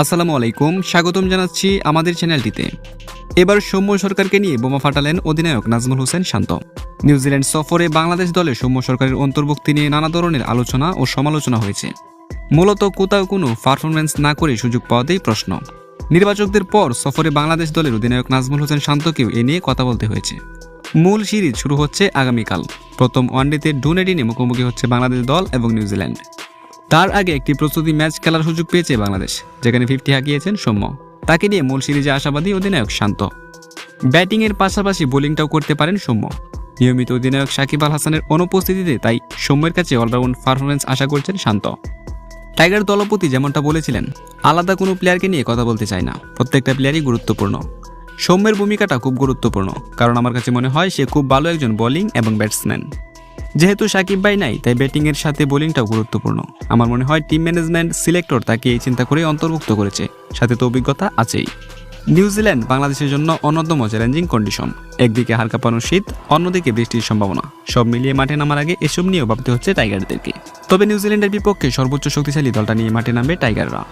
আসসালামু আলাইকুম, স্বাগতম জানাচ্ছি আমাদের চ্যানেলটিতে। এবার সৌম্য সরকারকে নিয়ে বোমা ফাটালেন অধিনায়ক নাজমুল হোসেন শান্ত। নিউজিল্যান্ড সফরে বাংলাদেশ দলে সৌম্য সরকারের অন্তর্ভুক্তি নিয়ে নানা ধরনের আলোচনা ও সমালোচনা হয়েছে। মূলত কোথাও কোনো পারফরমেন্স না করে সুযোগ পাওয়াতেই প্রশ্ন। নির্বাচকদের পর সফরে বাংলাদেশ দলের অধিনায়ক নাজমুল হোসেন শান্তকেও এ নিয়ে কথা বলতে হয়েছে। মূল সিরিজ শুরু হচ্ছে আগামীকাল। প্রথম ওয়ানডেতে ডুনেডিনে মুখোমুখি হচ্ছে বাংলাদেশ দল এবং নিউজিল্যান্ড। তার আগে একটি প্রস্তুতি ম্যাচ খেলার সুযোগ পেয়েছে বাংলাদেশ, যেখানে ফিফটি হাঁকিয়েছেন সৌম্য। তাকে নিয়ে মূল সিরিজে আশাবাদী অধিনায়ক শান্ত। ব্যাটিংয়ের পাশাপাশি বোলিংটাও করতে পারেন সৌম্য। নিয়মিত অধিনায়ক সাকিব আল হাসানের অনুপস্থিতিতে তাই সৌম্যের কাছে অলরাউন্ড পারফরমেন্স আশা করছেন শান্ত। টাইগার দলপতি যেমনটা বলেছিলেন, আলাদা কোনো প্লেয়ারকে নিয়ে কথা বলতে চায় না, প্রত্যেকটা প্লেয়ারই গুরুত্বপূর্ণ। সৌম্যের ভূমিকাটা খুব গুরুত্বপূর্ণ, কারণ আমার কাছে মনে হয় সে খুব ভালো একজন বোলিং এবং ব্যাটসম্যান। যেহেতু সাকিব ভাই নাই, তাই ব্যাটিংয়ের সাথে বোলিংটাও গুরুত্বপূর্ণ। আমার মনে হয় টিম ম্যানেজমেন্ট সিলেক্টর তাকে এই চিন্তা করে অন্তর্ভুক্ত করেছে। সাথে তো অভিজ্ঞতা আছেই। নিউজিল্যান্ড বাংলাদেশের জন্য অন্যতম চ্যালেঞ্জিং কন্ডিশন একদিকে হার কাঁপানো শীত, অন্যদিকে বৃষ্টির সম্ভাবনা। সব মিলিয়ে মাঠে নামার আগে এসব নিয়েও ভাবতে হচ্ছে টাইগারদেরকে। তবে নিউজিল্যান্ডের বিপক্ষে সর্বোচ্চ শক্তিশালী দলটা নিয়ে মাঠে নামবে টাইগাররা।